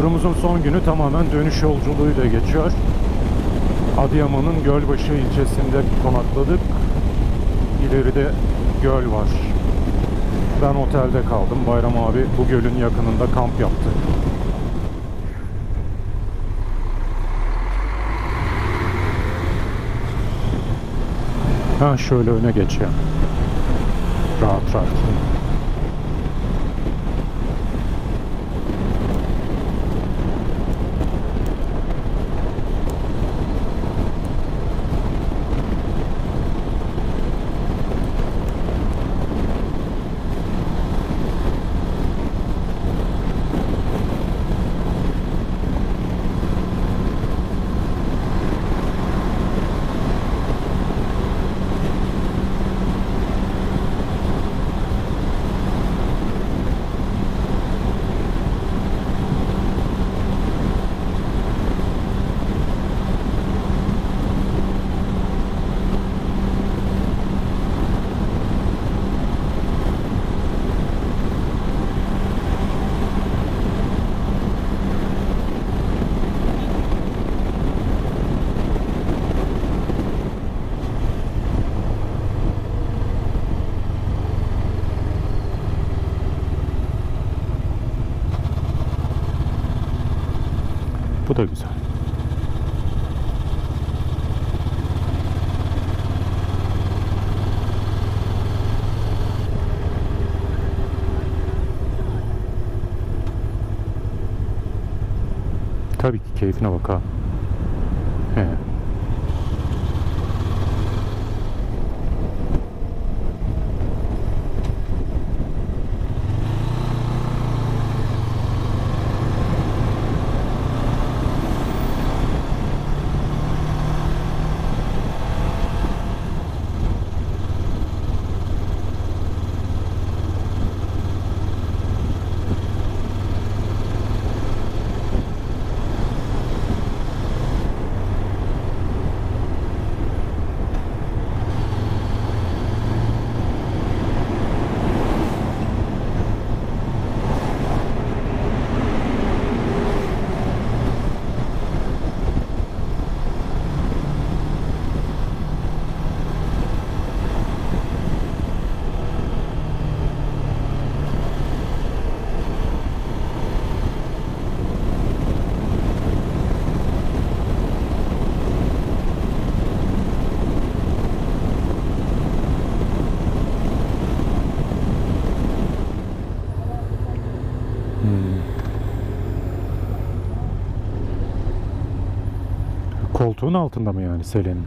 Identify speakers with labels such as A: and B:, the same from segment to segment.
A: Turumuzun son günü tamamen dönüş yolculuğuyla geçiyor. Adıyaman'ın Gölbaşı ilçesinde konakladık. İleride göl var. Ben otelde kaldım. Bayram abi bu gölün yakınında kamp yaptı. Ha şöyle öne geçeyim. Rahat rahat. Da güzel. Tabii ki keyfine bak ha. He. Koltuğun altında mı yani Selin'in?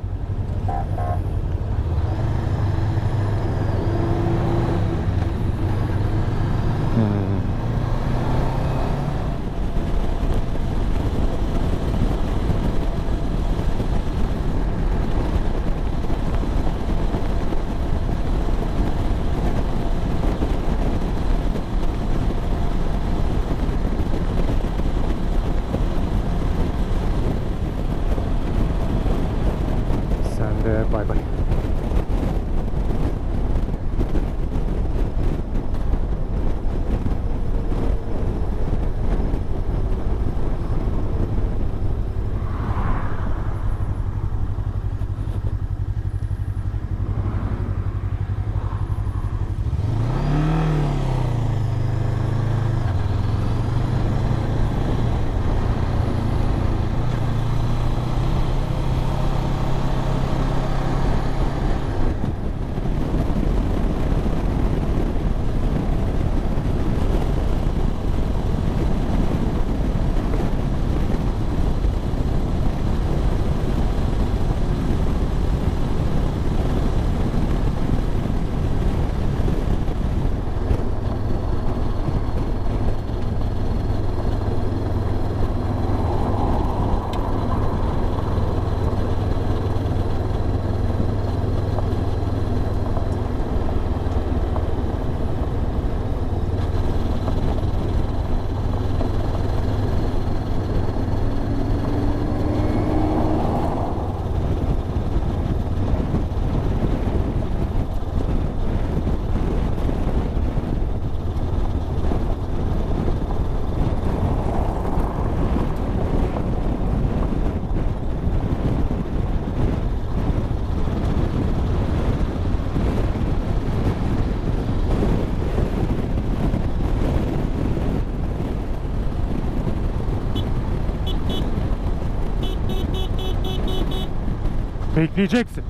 A: Fakeleyeceksin.